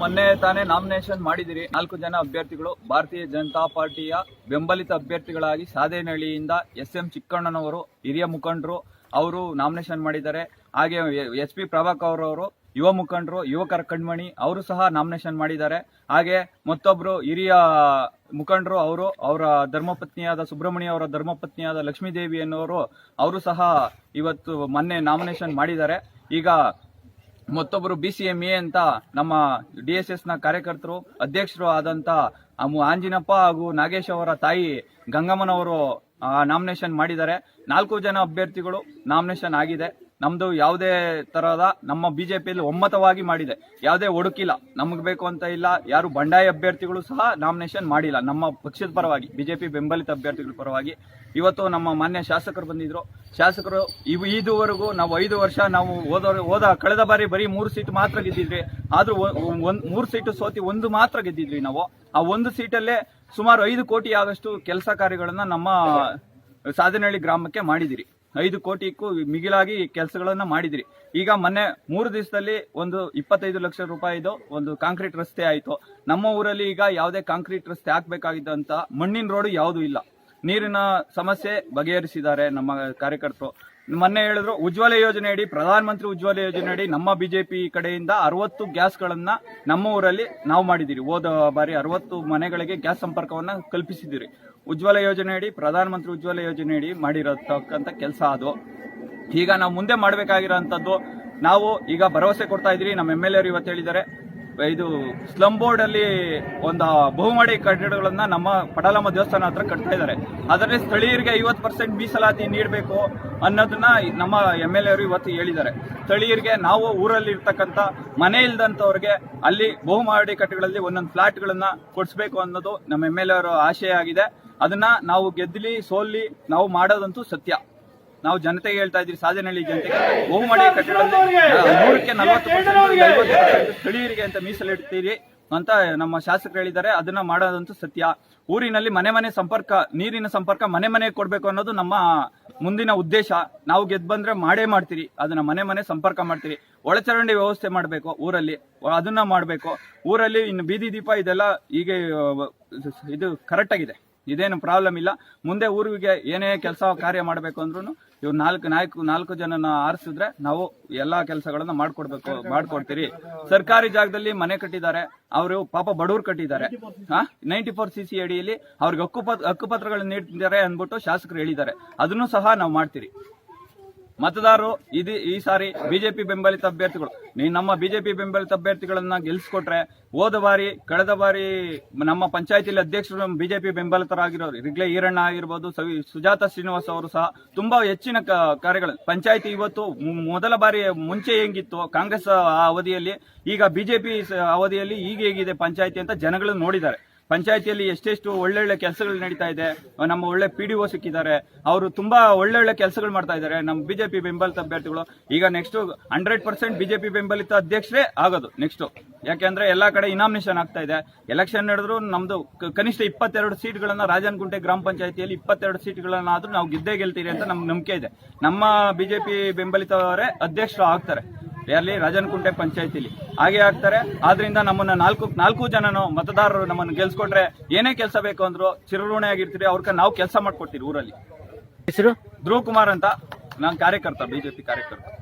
ಮೊನ್ನೆ ತಾನೇ ನಾಮಿನೇಷನ್ ಮಾಡಿದಿರಿ. ನಾಲ್ಕು ಜನ ಅಭ್ಯರ್ಥಿಗಳು, ಭಾರತೀಯ ಜನತಾ ಪಾರ್ಟಿಯ ಬೆಂಬಲಿತ ಅಭ್ಯರ್ಥಿಗಳಾಗಿ ಸಾಧೇನಹಳ್ಳಿಯಿಂದ ಎಸ್ ಎಂ ಚಿಕ್ಕಣ್ಣನವರು, ಹಿರಿಯ ಮುಖಂಡರು, ಅವರು ನಾಮಿನೇಷನ್ ಮಾಡಿದ್ದಾರೆ. ಹಾಗೆ ಎಸ್ ಪಿ ಪ್ರಭಾಕರ್ ಅವರು ಯುವ ಮುಖಂಡರು, ಯುವಕರ ಕಣ್ಮಣಿ, ಅವರು ಸಹ ನಾಮಿನೇಷನ್ ಮಾಡಿದ್ದಾರೆ. ಹಾಗೆ ಮತ್ತೊಬ್ಬರು ಹಿರಿಯ ಮುಖಂಡರು, ಅವರು ಅವರ ಧರ್ಮಪತ್ನಿಯಾದ ಸುಬ್ರಹ್ಮಣ್ಯ ಅವರ ಧರ್ಮಪತ್ನಿಯಾದ ಲಕ್ಷ್ಮೀದೇವಿ ಅನ್ನೋರು ಅವರು ಸಹ ಇವತ್ತು ಮೊನ್ನೆ ನಾಮಿನೇಷನ್ ಮಾಡಿದ್ದಾರೆ. ಈಗ ಮತ್ತೊಬ್ಬರು ಬಿ ಸಿ ಎಂ ಎ ಅಂತ ನಮ್ಮ ಡಿ ಎಸ್ ಎಸ್ನ ಕಾರ್ಯಕರ್ತರು, ಅಧ್ಯಕ್ಷರು ಆದಂತ ಆಂಜಿನಪ್ಪ ಹಾಗೂ ನಾಗೇಶ್ ಅವರ ತಾಯಿ ಗಂಗಮ್ಮನವರು ನಾಮಿನೇಷನ್ ಮಾಡಿದ್ದಾರೆ. ನಾಲ್ಕು ಜನ ಅಭ್ಯರ್ಥಿಗಳು ನಾಮಿನೇಷನ್ ಆಗಿದೆ. ನಮ್ದು ಯಾವುದೇ ತರಹದ ನಮ್ಮ ಬಿಜೆಪಿಯಲ್ಲಿ ಒಮ್ಮತವಾಗಿ ಮಾಡಿದೆ. ಯಾವುದೇ ಒಡುಕಿಲ್ಲ. ನಮಗೆ ಬೇಕು ಅಂತ ಇಲ್ಲ. ಯಾರು ಬಂಡಾಯ ಅಭ್ಯರ್ಥಿಗಳು ಸಹ ನಾಮಿನೇಷನ್ ಮಾಡಿಲ್ಲ. ನಮ್ಮ ಪಕ್ಷದ ಪರವಾಗಿ, ಬಿಜೆಪಿ ಬೆಂಬಲಿತ ಅಭ್ಯರ್ಥಿಗಳ ಪರವಾಗಿ. ಇವತ್ತು ನಮ್ಮ ಮಾನ್ಯ ಶಾಸಕರು ಬಂದಿದ್ರು. ಶಾಸಕರು, ಇವು ಇದುವರೆಗೂ ನಾವು ಐದು ವರ್ಷ ನಾವು ಹೋದ ಹೋದ ಕಳೆದ ಬಾರಿ ಬರೀ ಮೂರು ಸೀಟ್ ಮಾತ್ರ ಗೆದ್ದಿದ್ವಿ. ಆದರೂ ಒಂದು, ಮೂರು ಸೀಟು ಸೋತಿ ಒಂದು ಮಾತ್ರ ಗೆದ್ದಿದ್ವಿ ನಾವು. ಆ ಒಂದು ಸೀಟಲ್ಲೇ ಸುಮಾರು ಐದು ಕೋಟಿ ಆದಷ್ಟು ಕೆಲಸ ಕಾರ್ಯಗಳನ್ನು ನಮ್ಮ ಸಾಧನಹಳ್ಳಿ ಗ್ರಾಮಕ್ಕೆ ಮಾಡಿದಿರಿ. ಐದು ಕೋಟಿಗೂ ಮಿಗಿಲಾಗಿ ಕೆಲಸಗಳನ್ನ ಮಾಡಿದ್ರಿ. ಈಗ ಮೊನ್ನೆ ಮೂರು ದಿವಸದಲ್ಲಿ ಒಂದು ಇಪ್ಪತ್ತೈದು ಲಕ್ಷ ರೂಪಾಯಿದು ಒಂದು ಕಾಂಕ್ರೀಟ್ ರಸ್ತೆ ಆಯಿತು. ನಮ್ಮ ಊರಲ್ಲಿ ಈಗ ಯಾವುದೇ ಕಾಂಕ್ರೀಟ್ ರಸ್ತೆ ಹಾಕ್ಬೇಕಾಗಿದ್ದಂತ ಮಣ್ಣಿನ ರೋಡ್ ಯಾವುದೂ ಇಲ್ಲ. ನೀರಿನ ಸಮಸ್ಯೆ ಬಗೆಹರಿಸಿದ್ದಾರೆ ನಮ್ಮ ಕಾರ್ಯಕರ್ತರು. ಮೊನ್ನೆ ಹೇಳಿದ್ರು, ಉಜ್ವಲ ಯೋಜನೆಯಡಿ, ಪ್ರಧಾನಮಂತ್ರಿ ಉಜ್ವಲ ಯೋಜನೆಯಡಿ ನಮ್ಮ ಬಿಜೆಪಿ ಕಡೆಯಿಂದ ಅರವತ್ತು ಗ್ಯಾಸ್ಗಳನ್ನ ನಮ್ಮ ಊರಲ್ಲಿ ನಾವು ಮಾಡಿದಿರಿ ಹೋದ ಬಾರಿ ಅರವತ್ತು ಮನೆಗಳಿಗೆ ಗ್ಯಾಸ್ ಸಂಪರ್ಕವನ್ನ ಕಲ್ಪಿಸಿದಿರಿ ಉಜ್ವಲ ಯೋಜನೆಯಡಿ ಪ್ರಧಾನಮಂತ್ರಿ ಉಜ್ವಲ ಯೋಜನೆಯಡಿ ಮಾಡಿರತಕ್ಕಂಥ ಕೆಲಸ ಅದು. ಈಗ ನಾವು ಮುಂದೆ ಮಾಡಬೇಕಾಗಿರೋಂಥದ್ದು, ನಾವು ಈಗ ಭರವಸೆ ಕೊಡ್ತಾ ಇದ್ದೀರಿ ನಮ್ಮ ಎಂ ಎಲ್ ಎರು ಇವತ್ತು ಹೇಳಿದ್ದಾರೆ. ಇದು ಸ್ಲಮ್ ಬೋರ್ಡ್ ಅಲ್ಲಿ ಒಂದು ಬಹುಮಡಿ ಕಟ್ಟಡಗಳನ್ನ ನಮ್ಮ ಪಡಲಮ್ಮ ದೇವಸ್ಥಾನ ಹತ್ರ ಕಟ್ತಾ ಇದ್ದಾರೆ. ಅದರಲ್ಲಿ ಸ್ಥಳೀಯರಿಗೆ ಐವತ್ತು ಪರ್ಸೆಂಟ್ ಮೀಸಲಾತಿ ನೀಡಬೇಕು ಅನ್ನೋದನ್ನ ನಮ್ಮ ಎಂ ಎಲ್ ಎರು ಇವತ್ತು ಹೇಳಿದ್ದಾರೆ. ಸ್ಥಳೀಯರಿಗೆ ನಾವು ಊರಲ್ಲಿ ಇರ್ತಕ್ಕಂಥ ಮನೆ ಇಲ್ದಂಥವ್ರಿಗೆ ಅಲ್ಲಿ ಬಹುಮಹಡಿ ಕಟ್ಟಡಗಳಲ್ಲಿ ಒಂದೊಂದು ಫ್ಲಾಟ್ಗಳನ್ನ ಕೊಡಿಸ್ಬೇಕು ಅನ್ನೋದು ನಮ್ಮ ಎಂ ಎಲ್ ಎ ಅವರ ಆಶಯ ಆಗಿದೆ. ಅದನ್ನ ನಾವು ಗೆದ್ದಲಿ, ಸೋಲ್ಲಿ, ನಾವು ಮಾಡೋದಂತೂ ಸತ್ಯ. ನಾವು ಜನತೆಗೆ ಹೇಳ್ತಾ ಇದ್ರಿ ಸಾಧನಹಳ್ಳಿ ಜನತೆಗೆ ಬಹುಮಡಿ ಕಟ್ಟಡಗಳಲ್ಲಿ ನೂರಕ್ಕೆ ನಲವತ್ತು ಸ್ಥಳೀಯರಿಗೆ ಅಂತ ಮೀಸಲಿಡ್ತೀರಿ ಅಂತ ನಮ್ಮ ಶಾಸಕರು ಹೇಳಿದ್ದಾರೆ. ಅದನ್ನ ಮಾಡೋದಂತೂ ಸತ್ಯ. ಊರಿನಲ್ಲಿ ಮನೆ ಮನೆ ಸಂಪರ್ಕ, ನೀರಿನ ಸಂಪರ್ಕ ಮನೆ ಮನೆಗೆ ಕೊಡ್ಬೇಕು ಅನ್ನೋದು ನಮ್ಮ ಮುಂದಿನ ಉದ್ದೇಶ. ನಾವು ಗೆದ್ದು ಬಂದ್ರೆ ಮಾಡೇ ಮಾಡ್ತೀರಿ. ಅದನ್ನ ಮನೆ ಮನೆ ಸಂಪರ್ಕ ಮಾಡ್ತೀರಿ. ಒಳಚರಂಡಿ ವ್ಯವಸ್ಥೆ ಮಾಡಬೇಕು ಊರಲ್ಲಿ. ಅದನ್ನ ಮಾಡಬೇಕು. ಊರಲ್ಲಿ ಇನ್ನು ಬೀದಿ ದೀಪ ಇದೆಲ್ಲ ಈಗ, ಇದು ಕರೆಕ್ಟ್ ಆಗಿದೆ. ಇದೇನು ಪ್ರಾಬ್ಲಮ್ ಇಲ್ಲ. ಮುಂದೆ ಊರಿಗೆ ಏನೇ ಕೆಲಸ ಕಾರ್ಯ ಮಾಡಬೇಕು ಅಂದ್ರೂ ಇವ್ರು ನಾಲ್ಕು ನಾಲ್ಕು ನಾಲ್ಕು ಜನನ ಆರಿಸಿದ್ರೆ ನಾವು ಎಲ್ಲಾ ಕೆಲಸಗಳನ್ನ ಮಾಡ್ಕೊಡ್ಬೇಕು, ಮಾಡ್ಕೊಡ್ತೀರಿ. ಸರ್ಕಾರಿ ಜಾಗದಲ್ಲಿ ಮನೆ ಕಟ್ಟಿದ್ದಾರೆ. ಅವರು ಪಾಪ ಬಡವರು ಕಟ್ಟಿದ್ದಾರೆ. ನೈಂಟಿ ಫೋರ್ ಸಿ ಸಿ ಅಡಿಯಲ್ಲಿ ಅವ್ರಿಗೆ ಹಕ್ಕುಪತ್ರ ಹಕ್ಕುಪತ್ರಗಳನ್ನ ನೀಡ್ತಿದ್ದಾರೆ ಅಂದ್ಬಿಟ್ಟು ಶಾಸಕರು ಹೇಳಿದ್ದಾರೆ. ಅದನ್ನು ಸಹ ನಾವು ಮಾಡ್ತೀರಿ. ಮತದಾರರು ಇದು ಈ ಸಾರಿ ಬಿಜೆಪಿ ಬೆಂಬಲಿತ ಅಭ್ಯರ್ಥಿಗಳು. ನೀ ನಮ್ಮ ಬಿಜೆಪಿ ಬೆಂಬಲಿತ ಅಭ್ಯರ್ಥಿಗಳನ್ನ ಗೆಲ್ಸ್ಕೊಟ್ರೆ ಹೋದ ಬಾರಿ, ಕಳೆದ ಬಾರಿ ನಮ್ಮ ಪಂಚಾಯತಿಲಿ ಅಧ್ಯಕ್ಷರು ಬಿಜೆಪಿ ಬೆಂಬಲಿತರಾಗಿರೋರು. ಈಗಲೇ ಈರಣ್ಣ ಆಗಿರ್ಬೋದು, ಸವಿ ಸುಜಾತ ಶ್ರೀನಿವಾಸ್ ಅವರು ಸಹ ತುಂಬಾ ಹೆಚ್ಚಿನ ಕಾರ್ಯಗಳು ಪಂಚಾಯತಿ ಇವತ್ತು ಮೊದಲ ಬಾರಿ ಮುಂಚೆ ಹೆಂಗಿತ್ತು, ಕಾಂಗ್ರೆಸ್ ಆ ಅವಧಿಯಲ್ಲಿ, ಈಗ ಬಿಜೆಪಿ ಅವಧಿಯಲ್ಲಿ ಈಗ ಹೇಗಿದೆ ಪಂಚಾಯತಿ ಅಂತ ಜನಗಳು ನೋಡಿದ್ದಾರೆ. ಪಂಚಾಯತಿಯಲ್ಲಿ ಎಷ್ಟೆಷ್ಟು ಒಳ್ಳೊಳ್ಳೆ ಕೆಲಸಗಳು ನಡೀತಾ ಇದೆ, ನಮ್ಮ ಒಳ್ಳೆ ಪಿ ಡಿ ಒ ಸಿಕ್ಕಿದ್ದಾರೆ, ಅವರು ತುಂಬಾ ಒಳ್ಳೊಳ್ಳೆ ಕೆಲಸಗಳು ಮಾಡ್ತಾ ಇದ್ದಾರೆ, ನಮ್ಮ ಬಿಜೆಪಿ ಬೆಂಬಲಿತ ಅಭ್ಯರ್ಥಿಗಳು. ಈಗ ನೆಕ್ಸ್ಟ್ ಹಂಡ್ರೆಡ್ ಪರ್ಸೆಂಟ್ ಬಿಜೆಪಿ ಬೆಂಬಲಿತ ಅಧ್ಯಕ್ಷರೇ ಆಗೋದು ನೆಕ್ಸ್ಟ್ ಯಾಕೆಂದ್ರೆ ಎಲ್ಲಾ ಕಡೆ ಇನಾಮಿನೇಷನ್ ಆಗ್ತಾ ಇದೆ. ಎಲೆಕ್ಷನ್ ನಡೆದ್ರು ನಮ್ದು ಕನಿಷ್ಠ ಇಪ್ಪತ್ತೆರಡು ಸೀಟ್ಗಳನ್ನ ರಾಜನಗುಂಟೆ ಗ್ರಾಮ ಪಂಚಾಯತಿಯಲ್ಲಿ ಇಪ್ಪತ್ತೆರಡು ಸೀಟ್ಗಳನ್ನಾದ್ರೂ ನಾವು ಗೆದ್ದೇ ಗೆಲ್ತೀರಿ ಅಂತ ನಮ್ಗೆ ನಂಬಿಕೆ ಇದೆ. ನಮ್ಮ ಬಿಜೆಪಿ ಬೆಂಬಲಿತವರೇ ಅಧ್ಯಕ್ಷರು ಆಗ್ತಾರೆ. ಎಲ್ಲಿ ರಾಜನಕುಂಟೆ ಪಂಚಾಯತಿಲಿ. ಹಾಗೆ ಆಗ್ತಾರೆ. ಆದ್ರಿಂದ ನಮ್ಮನ್ನ ನಾಲ್ಕು ನಾಲ್ಕು ಜನನು ಮತದಾರರು ನಮ್ಮನ್ನು ಗೆಲ್ಸ್ಕೊಟ್ರೆ ಏನೇ ಕೆಲಸ ಬೇಕು ಅಂದ್ರು ಚಿರಋಣೆ ಆಗಿರ್ತೀರಿ ಅವ್ರಿಗೆ ನಾವು ಕೆಲಸ ಮಾಡ್ಕೊಡ್ತೀವಿ ಊರಲ್ಲಿ. ಹೆಸರು? ಧ್ರುವ್ ಕುಮಾರ್ ಅಂತ. ನಾನು ಕಾರ್ಯಕರ್ತ ಬಿಜೆಪಿ ಕಾರ್ಯಕರ್ತ.